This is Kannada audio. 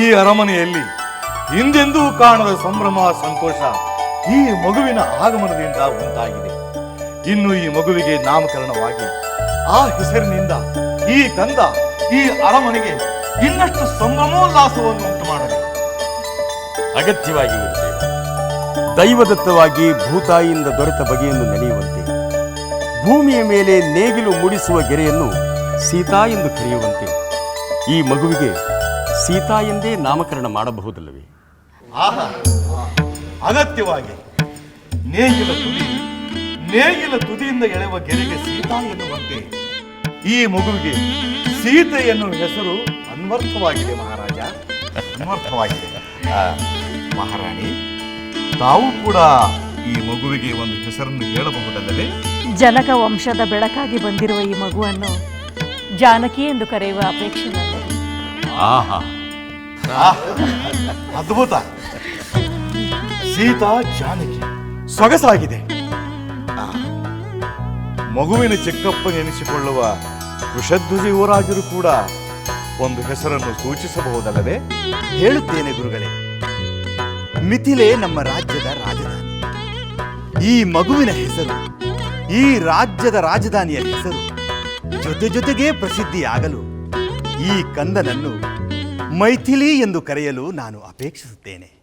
ಈ ಅರಮನೆಯಲ್ಲಿ ಹಿಂದೆಂದೂ ಕಾಣದ ಸಂಭ್ರಮ, ಸಂತೋಷ ಈ ಮಗುವಿನ ಆಗಮನದಿಂದ ಉಂಟಾಗಿದೆ. ಇನ್ನು ಈ ಮಗುವಿಗೆ ನಾಮಕರಣವಾಗಿ ಆ ಹೆಸರಿನಿಂದ ಈ ಗಂಧ ಈ ಅರಮನೆಗೆ ಇನ್ನಷ್ಟು ಸಂಭ್ರಮೋಲ್ಲಾಸವನ್ನು ಉಂಟು ಮಾಡಲಿ ಅಗತ್ಯವಾಗಿ ದೈವದತ್ತವಾಗಿ ಭೂತಾಯಿಯಿಂದ ದೊರೆತ ಬಗೆಯನ್ನು ನೆನೆಯುವಂತೆ, ಭೂಮಿಯ ಮೇಲೆ ನೇಗಿಲು ಮೂಡಿಸುವ ಗೆರೆಯನ್ನು ಸೀತಾ ಎಂದು ಕರೆಯುವಂತೆ. ಈ ಮಗುವಿಗೆ ಸೀತಾ ಎಂದೇ ನಾಮಕರಣ ಮಾಡಬಹುದಲ್ಲವೇ? ಆಹಾ ಅಗತ್ಯವಾಗಿ. ನೇಗಿಲ ತುದಿ ನೇಗಿಲ ತುದಿಯಿಂದ ಎಳೆಯುವ ಗೆರೆಗೆ ಸೀತಾ ಎನ್ನುವಂತೆ ಈ ಮಗುವಿಗೆ ಸೀತೆ ಎನ್ನುವ ಹೆಸರು ಅನ್ವರ್ಥವಾಗಿದೆ ಮಹಾರಾಜ. ಅನ್ವರ್ಥವಾಗಿದೆ. ಆ, ಮಹಾರಾಣಿ ತಾವು ಕೂಡ ಈ ಮಗುವಿಗೆ ಒಂದು ಹೆಸರನ್ನು ಹೇಳಬಹುದಲ್ಲವೇ? ಜನಕ ವಂಶದ ಬೆಳಕಾಗಿ ಬಂದಿರುವ ಈ ಮಗುವನ್ನು ಜಾನಕಿ ಎಂದು ಕರೆಯುವ ಅಪೇಕ್ಷೆ ನನ್ನದು ಆಹಾ. ಆಹ್, ಅದ್ಭುತ. ಸೀತಾ ಜಾನಕಿ ಸೊಗಸಾಗಿದೆ. ಮಗುವಿನ ಚಿಕ್ಕಪ್ಪ ನೆನೆಸಿಕೊಳ್ಳುವ ವೃಷಧ್ವಜ ಯುವರಾಜರು ಕೂಡ ಒಂದು ಹೆಸರನ್ನು ಸೂಚಿಸಬಹುದಲ್ಲವೇ? ಹೇಳುತ್ತೇನೆ ಗುರುಗಳೇ ಮಿಥಿಲೆ ನಮ್ಮ ರಾಜ್ಯದ ರಾಜಧಾನಿ. ಈ ಮಗುವಿನ ಹೆಸರು ಈ ರಾಜ್ಯದ ರಾಜಧಾನಿಯ ಹೆಸರು ಜೊತೆ ಜೊತೆಗೆ ಪ್ರಸಿದ್ಧಿಯಾಗಲು ಈ ಕಂದನನ್ನು ಮೈಥಿಲಿ ಎಂದು ಕರೆಯಲು ನಾನು ಅಪೇಕ್ಷಿಸುತ್ತೇನೆ.